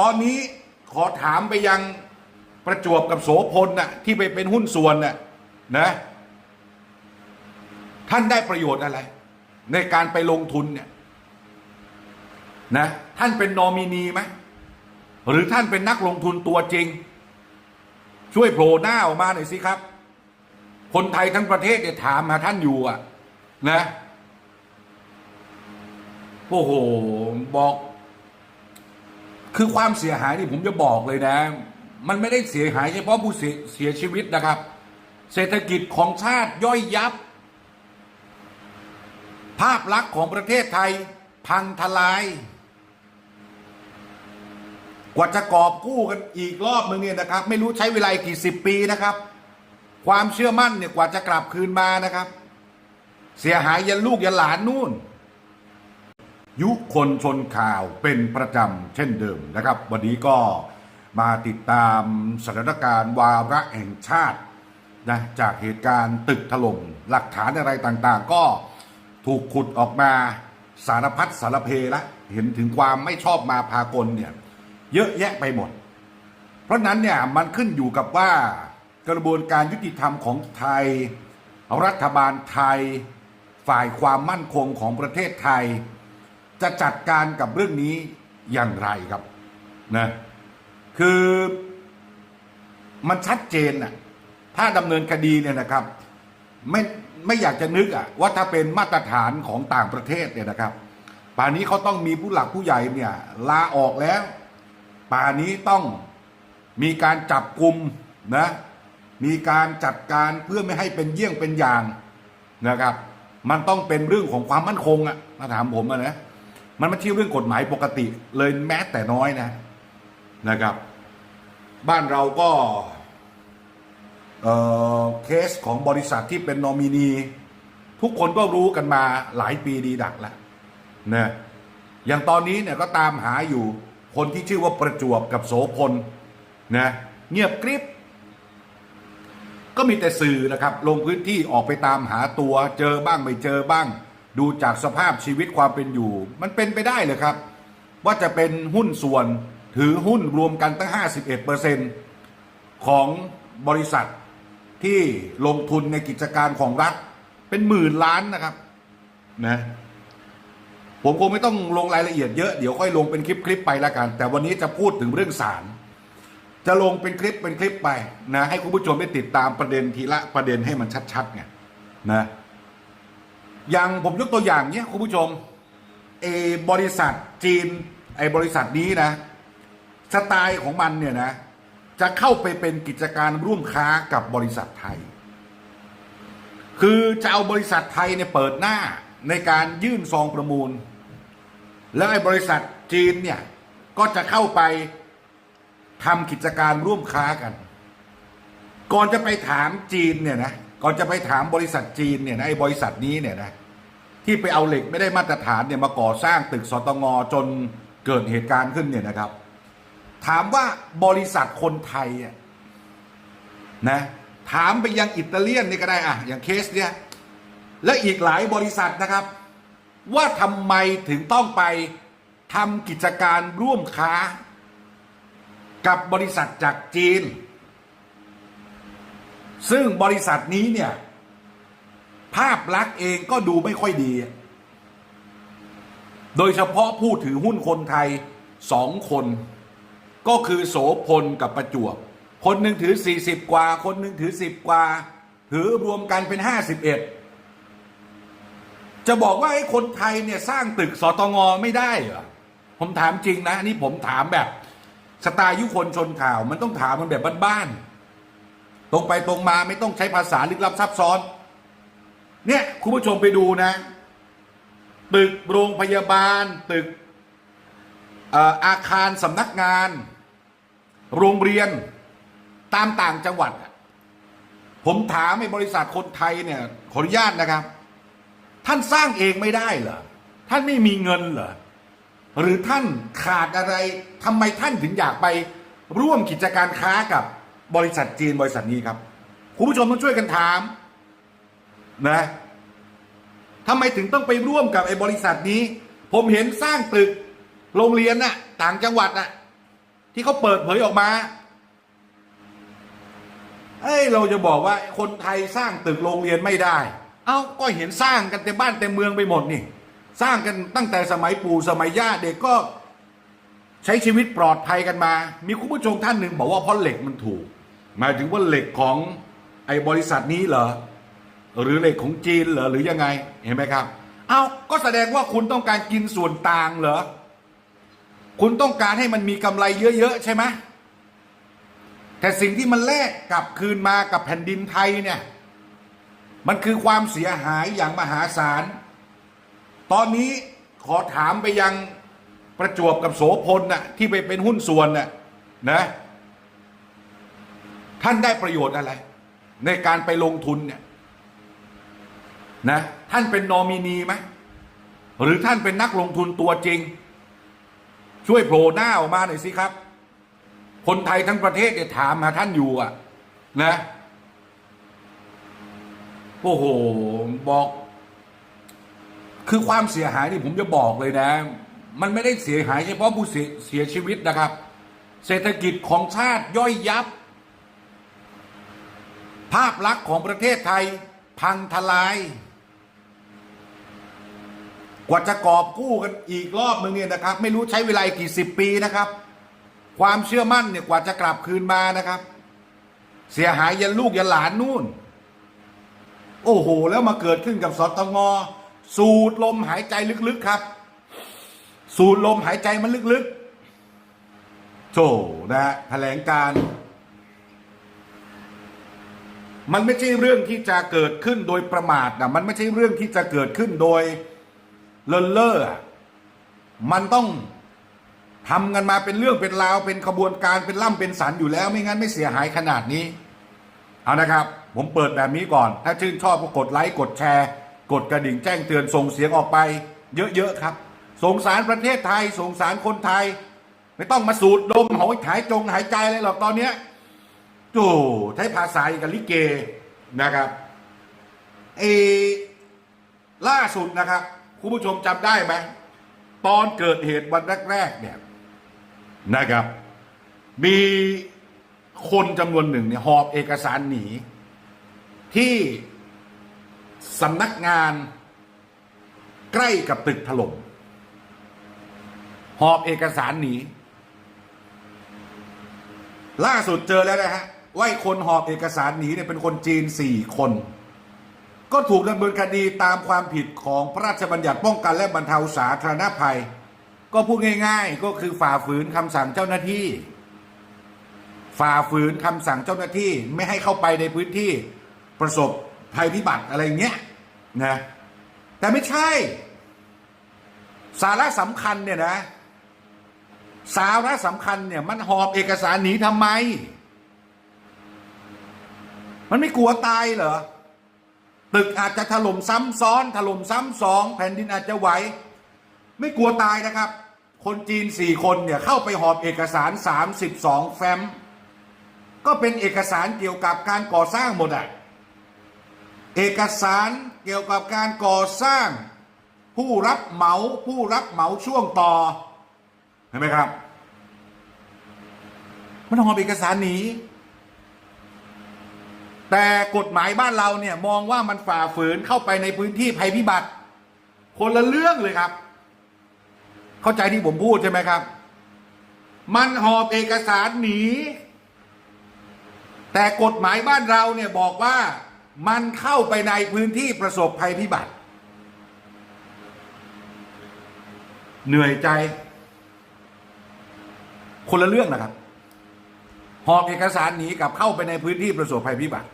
ตอนนี้ขอถามไปยังประจวบกับโสพลน่ะที่ไปเป็นหุ้นส่วนน่ะนะ ท่านได้ประโยชน์อะไร ในการไปลงทุนเนี่ยนะท่านเป็นนอมินีไหมหรือท่านเป็นนักลงทุนตัวจริง ช่วยโผล่หน้าออกมาหน่อยสิครับ คนไทยทั้งประเทศเนี่ยถามหาท่านอยู่อะ นะ โอ้โห บอก คือความเสียหายนี่ผมจะบอกเลยนะ มันไม่ได้เสียหายเฉพาะผู้เสียชีวิตนะครับ เศรษฐกิจของชาติย่อยยับ ภาพลักษณ์ของประเทศไทยพังทลาย กว่าจะกอบกู้กันอีกรอบนึงเนี่ยนะครับ ไม่รู้ใช้เวลากี่สิบปีนะครับ ความเชื่อมั่นเนี่ยกว่าจะกลับคืนมานะครับ เสียหายยันลูกยันหลานนู่น ยุคนชนข่าวเป็นประจำเช่นเดิมนะครับ วันนี้ก็มาติดตามสถานการณ์วาระแห่งชาตินะจากเหตุการณ์ตึกถล่มหลักฐานอะไรต่างๆ ก็ถูกขุดออกมาสารพัดสารเพละเห็นถึงความไม่ชอบมาพากลเนี่ยเยอะแยะไปหมด เพราะฉะนั้นเนี่ยมันขึ้นอยู่กับว่ากระบวนการยุติธรรมของไทย รัฐบาลไทย ฝ่ายความมั่นคงของประเทศไทย จะจัดการกับเรื่องนี้อย่างไรครับนะคือมันชัดเจนน่ะถ้าดำเนินคดีเนี่ยนะครับไม่ไม่อยากจะนึกอะว่าถ้าเป็นมาตรฐานของต่างประเทศเนี่ยนะครับ ป่านนี้เขาต้องมีผู้หลักผู้ใหญ่เนี่ยลาออกแล้ว ป่านนี้ต้องมีการจับกลุ่มนะมีการจัดการเพื่อไม่ให้เป็นเยี่ยงเป็นอย่างนะครับ มันต้องเป็นเรื่องของความมั่นคงอะถ้าถามผมอะนะ มันไม่ใช่ยวเรื่องกฎหมายปกติเลยแม้แต่น้อยนะนะครับ บ้านเราก็เอ่อเคสของบริษัทที่เป็นนอมินี ทุกคนก็รู้กันมาหลายปีดีดักแล้วนะอย่างตอนนี้เนี่ยก็ตามหาอยู่คนที่ชื่อว่าประจวบกับโสพลนะเงียบกริบก็มีแต่สื่อนะครับ ลงพื้นที่ออกไปตามหาตัวเจอบ้างไม่เจอบ้าง ดูจากสภาพชีวิตความเป็นอยู่ มันเป็นไปได้เลยครับ ว่าจะเป็นหุ้นส่วนถือหุ้นรวมกันตั้ง 51%ของบริษัทที่ลงทุนในกิจการของรัฐ เป็นหมื่นล้านนะครับนะผมคงไม่ต้องลงรายละเอียดเยอะ เดี๋ยวค่อยลงเป็นคลิปๆไปละกัน แต่วันนี้จะพูดถึงเรื่องศาลจะลงเป็นคลิปเป็นคลิปไปนะให้คุณผู้ชมได้ติดตามประเด็นทีละประเด็นให้มันชัดๆไงนะ อย่างผมยกตัวอย่างเนี้ยคุณผู้ชมเอบริษัทจีนไอบริษัทนี้นะสไตล์ของมันเนี่ยนะ จะเข้าไปเป็นกิจการร่วมค้ากับบริษัทไทย คือจะเอาบริษัทไทยเนี่ยเปิดหน้าในการยื่นซองประมูล แล้วไอ้บริษัทจีนเนี่ย ก็จะเข้าไปทำกิจการร่วมค้ากัน ก่อนจะไปถามจีนเนี่ยนะ ก่อนจะไปถามบริษัทจีนเนี่ยนะไอ้บริษัทนี้เนี่ยนะที่ไปเอาเหล็กไม่ได้มาตรฐานเนี่ยมาก่อสร้างตึกสตงจนเกิดเหตุการณ์ขึ้นเนี่ยนะครับ ถามว่าบริษัทคนไทยนะถามไปยังอิตาเลียนนี่ก็ได้อะอย่างเคสเนี่ยและอีกหลายบริษัทนะครับ ว่าทำไมถึงต้องไปทำกิจการร่วมค้า กับบริษัทจากจีน ซึ่งบริษัทนี้เนี่ย ภาพลักษณ์เองก็ดูไม่ค่อยดี โดยเฉพาะผู้ถือหุ้นคนไทยสองคน ก็คือโสพลกับประจวบ คนหนึ่งถือ 40 กว่า คนหนึ่งถือ 10 กว่า ถือรวมกันเป็น 51 จะบอกว่าไอ้คนไทยเนี่ยสร้างตึกสตงไม่ได้เหรอผมถามจริงนะนี่ผมถามแบบสไตล์ยุคนชนข่าว มันต้องถามมันแบบบ้านๆ ตรงไปตรงมาไม่ต้องใช้ภาษาลึกลับซับซ้อน เนี่ยคุณผู้ชมไปดูนะ ตึกโรงพยาบาล ตึกอาคารสำนักงาน โรงเรียนตามต่างจังหวัด ผมถามไอ้บริษัทคนไทยเนี่ยขออนุญาตนะครับ ท่านสร้างเองไม่ได้เหรอท่านไม่มีเงินเหรอหรือท่านขาดอะไรทำไมท่านถึงอยากไปร่วมกิจการค้ากับ บริษัทจีนบริษัทนี้ครับคุณผู้ชมต้องช่วยกันถาม นะทำไมถึงต้องไปร่วมกับไอ้บริษัทนี้ ผมเห็นสร้างตึกโรงเรียนน่ะ ต่างจังหวัดน่ะ ที่เขาเปิดเผยออกมาเอ้ยเราจะบอกว่าคนไทยสร้างตึกโรงเรียนไม่ได้ เอ้าก็เห็นสร้างกันเต็มบ้านเต็มเมืองไปหมดนี่ สร้างกันตั้งแต่สมัยปู่สมัยย่าเด็กก็ ใช้ชีวิตปลอดภัยกันมา มีคุณผู้ชมท่านหนึ่งบอกว่าเพราะเหล็กมันถูก หมายถึงว่าเหล็กของไอ้บริษัทนี้เหรอ หรือเหล็กของจีนเหรอหรือยังไง เห็นไหมครับ เอาก็แสดงว่าคุณต้องการกินส่วนต่างเหรอ คุณต้องการให้มันมีกำไรเยอะๆใช่ไหมแต่สิ่งที่มันแลกกลับคืนมากับแผ่นดินไทยเนี่ย มันคือความเสียหายอย่างมหาศาล ตอนนี้ขอถามไปยัง ประจวบกับโสพลน่ะที่ไปเป็นหุ้นส่วนน่ะนะท่านได้ประโยชน์อะไร ในการไปลงทุนเนี่ยนะท่านเป็นนอมินีไหมหรือท่านเป็นนักลงทุนตัวจริง ช่วยโผล่หน้าออกมาหน่อยสิครับ คนไทยทั้งประเทศเนี่ยถามหาท่านอยู่อะนะโอ้โหบอก คือความเสียหายนี่ผมจะบอกเลยนะ มันไม่ได้เสียหายเฉพาะผู้เสียชีวิตนะครับ เศรษฐกิจของชาติย่อยยับ ภาพลักษณ์ของประเทศไทยพังทลาย กว่าจะกอบกู้กันอีกรอบนึงเนี่ยนะครับ ไม่รู้ใช้เวลากกี่สิบปีนะครับ ความเชื่อมั่นเนี่ยกว่าจะกลับคืนมานะครับ เสียหายยันลูกยันหลานนู่น โอ้โห แล้วมาเกิดขึ้นกับสตงสูดลมหายใจลึกๆครับ สูดลมหายใจมันลึกๆโถนะฮะแถลงการ มันไม่ใช่เรื่องที่จะเกิดขึ้นโดยประมาทนะมันไม่ใช่เรื่องที่จะเกิดขึ้นโดยเลินเล่อมันต้องทำกันมาเป็นเรื่องเป็นราว เป็นขบวนการเป็นล่ำเป็นสันอยู่แล้ว ไม่งั้นไม่เสียหายขนาดนี้ เอานะครับ ผมเปิดแบบนี้ก่อน ถ้าชื่นชอบก็กดไลค์กดแชร์ กดกระดิ่งแจ้งเตือนส่งเสียงออกไป เยอะๆครับ สงสารประเทศไทย สงสารคนไทย ไม่ต้องมาสูดดมหายหายจงหายใจเลยหรอกตอนเนี้ยโอ้ใช้ภาษาอย่างกับลิเกนะครับเออล่าสุดนะครับ คุณผู้ชมจำได้ไหมตอนเกิดเหตุวันแรกๆเนี่ยนะครับ มีคนจำนวนหนึ่งเนี่ยหอบเอกสารหนี ที่สำนักงานใกล้กับตึกถล่ม หอบเอกสารหนี ล่าสุดเจอแล้วนะฮะว่าคนหอบเอกสารหนีเนี่ยเป็นคนจีนสี่คน ก็ถูกดำเนินคดีตามความผิดของพระราชบัญญัติป้องกันและบรรเทาสาธารณภัย ก็พูดง่ายๆก็คือฝ่าฝืนคำสั่งเจ้าหน้าที่ ฝ่าฝืนคำสั่งเจ้าหน้าที่ไม่ให้เข้าไปในพื้นที่ประสบภัยพิบัติอะไรเงี้ยนะแต่ไม่ใช่ สาระสำคัญเนี่ยนะ สาระสำคัญเนี่ยมันหอบเอกสารหนีทำไม มันไม่กลัวตายเหรอ ตึกอาจจะถล่มซ้ำซ้อน ถล่มซ้ำสองแผ่นดินอาจจะไหว ไม่กลัวตายนะครับ คนจีนสี่คนเนี่ยเข้าไปหอบเอกสารสามสิบสองแฟ้ม ก็เป็นเอกสารเกี่ยวกับการก่อสร้างหมดอะเอกสารเกี่ยวกับการก่อสร้าง ผู้รับเหมาผู้รับเหมาช่วงต่อ ห็นไหมครับ มันหอบเอกสารหนี แต่กฎหมายบ้านเราเนี่ย มองว่ามันฝ่าฝืนเข้าไปในพื้นที่ภัยพิบัติ คนละเรื่องเลยครับ เข้าใจที่ผมพูดใช่ไหมครับ มันหอบเอกสารหนี แต่กฎหมายบ้านเราเนี่ยบอกว่ามันเข้าไปในพื้นที่ประสบภัยพิบัติ เหนื่อยใจ คนละเรื่องนะครับหอบเอกสารหนีกับเข้าไปในพื้นที่ประสบภัยพิบัติ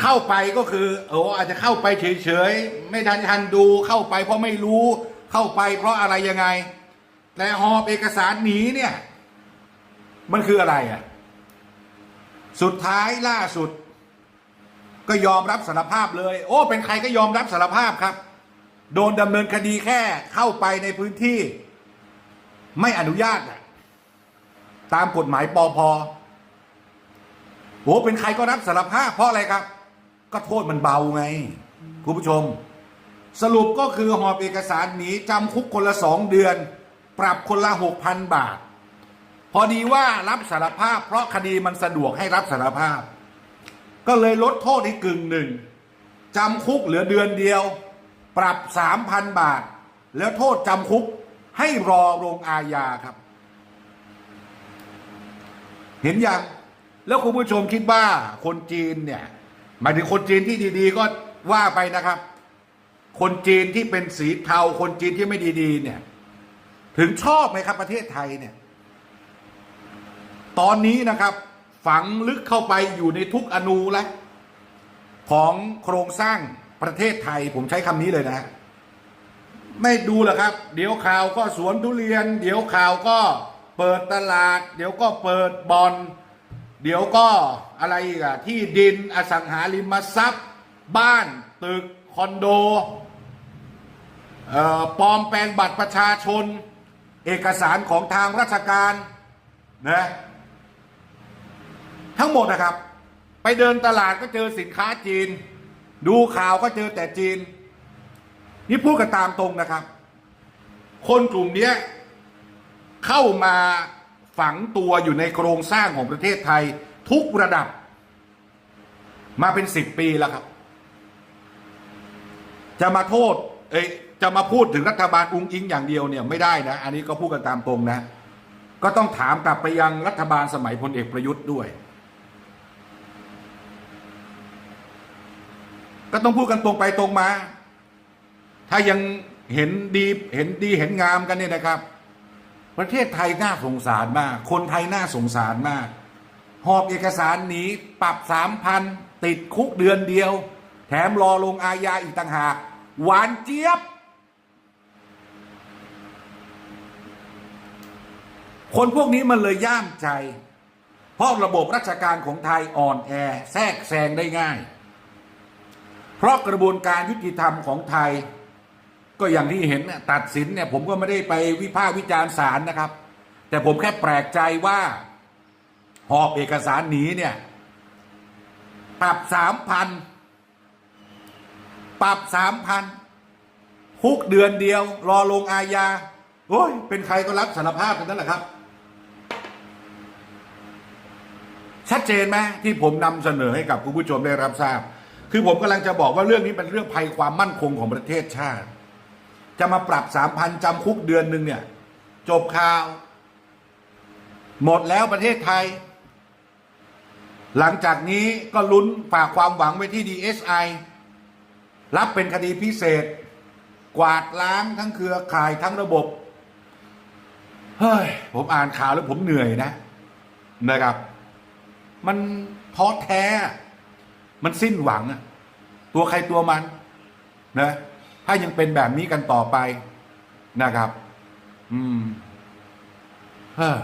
เข้าไปก็คือโอ้อาจจะเข้าไปเฉยๆ ไม่ทันทันดูเข้าไปเพราะไม่รู้เข้าไปเพราะอะไรยังไง แต่หอบเอกสารหนีเนี่ย มันคืออะไรอะ สุดท้ายล่าสุด ก็ยอมรับสารภาพเลย โอ้ เป็นใครก็ยอมรับสารภาพครับ โดนดำเนินคดีแค่เข้าไปในพื้นที่ ไม่อนุญาตอะ ตามกฎหมายปอพโอ้เป็นใครก็รับสารภาพเพราะอะไรครับ ก็โทษมันเบาไงคุณผู้ชม สรุปก็คือหอบเอกสารหนีจำคุกคนละสองเดือน ปรับคนละหกพันบาท พอดีว่ารับสารภาพ เพราะคดีมันสะดวกให้รับสารภาพ ก็เลยลดโทษให้กึ่งหนึ่งจำคุกเหลือเดือนเดียว ปรับสามพันบาท แล้วโทษจำคุกให้รอลงอาญาครับ เห็นยัง แล้วคุณผู้ชมคิดว่าคนจีนเนี่ยหมายถึงคนจีนที่ดี ๆ ก็ว่าไปนะครับ คนจีนที่เป็นสีเทาคนจีนที่ไม่ดี ๆ เนี่ย ถึงชอบไหมครับประเทศไทยเนี่ย ตอนนี้นะครับ ฝังลึกเข้าไปอยู่ในทุกอนูแล้วของโครงสร้างประเทศไทยผมใช้คำนี้เลยนะฮะไม่ดูหรอกครับ เดี๋ยวข่าวก็สวนทุเรียน เดี๋ยวข่าวก็ เปิดตลาด เดี๋ยวก็เปิดบอลเดี๋ยวก็อะไรอีกอะที่ดินอสังหาริมทรัพย์ บ้านตึกคอนโดเอ่อปลอมแปลงบัตรประชาชน เอกสารของทางราชการนะทั้งหมดนะครับ ไปเดินตลาดก็เจอสินค้าจีน ดูข่าวก็เจอแต่จีน นี่พูดกันตามตรงนะครับ คนกลุ่มนี้ เข้ามาฝังตัวอยู่ในโครงสร้างของประเทศไทย ทุกระดับ มาเป็นสิบปีแล้วครับ จะมาโทษ เอ้ยจะมาพูดถึงรัฐบาลอุงอิงอย่างเดียวเนี่ยไม่ได้นะ อันนี้ก็พูดกันตามตรงนะ ก็ต้องถามกลับไปยังรัฐบาลสมัยพลเอกประยุทธ์ด้วย ก็ต้องพูดกันตรงไปตรงมา ถ้ายังเห็นดีเห็นดีเห็นงามกันเนี่ยนะครับ ประเทศไทยน่าสงสารมาก คนไทยน่าสงสารมาก หอบเอกสารหนีปรับสามพันติดคุกเดือนเดียว แถมรอลงอาญาอีกต่างหาก หวานเจี๊ยบ คนพวกนี้มันเลยย่ามใจ เพราะระบบราชการของไทยอ่อนแอ แทรกแซงได้ง่าย เพราะกระบวนการยุติธรรมของไทย ก็อย่างที่เห็นน่ะตัดสินเนี่ยผมก็ไม่ได้ไปวิพากษ์วิจารณ์ศาลนะครับ แต่ผมแค่แปลกใจว่าหอบเอกสารหนีเนี่ยปรับสามพันปรับสามพันคุกเดือนเดียว รอลงอาญาโอ้ยเป็นใครก็รับสารภาพกันนั่นแหละครับ ชัดเจนไหมที่ผมนำเสนอให้กับคุณผู้ชมได้รับทราบ คือผมกำลังจะบอกว่าเรื่องนี้เป็นเรื่องภัยความมั่นคงของประเทศชาติ จะมาปรับสามพันจำคุกเดือนหนึ่งเนี่ย จบข่าว หมดแล้วประเทศไทย หลังจากนี้ก็ลุ้นฝากความหวังไว้ที่ DSI รับเป็นคดีพิเศษ กวาดล้างทั้งเครือข่ายทั้งระบบ เฮ้ย ผมอ่านข่าวแล้วผมเหนื่อยนะ นะครับ มันท้อแท้ มันสิ้นหวัง ตัวใครตัวมันนะ ถ้ายังเป็นแบบนี้กันต่อไปนะครับ อืมเฮ้ย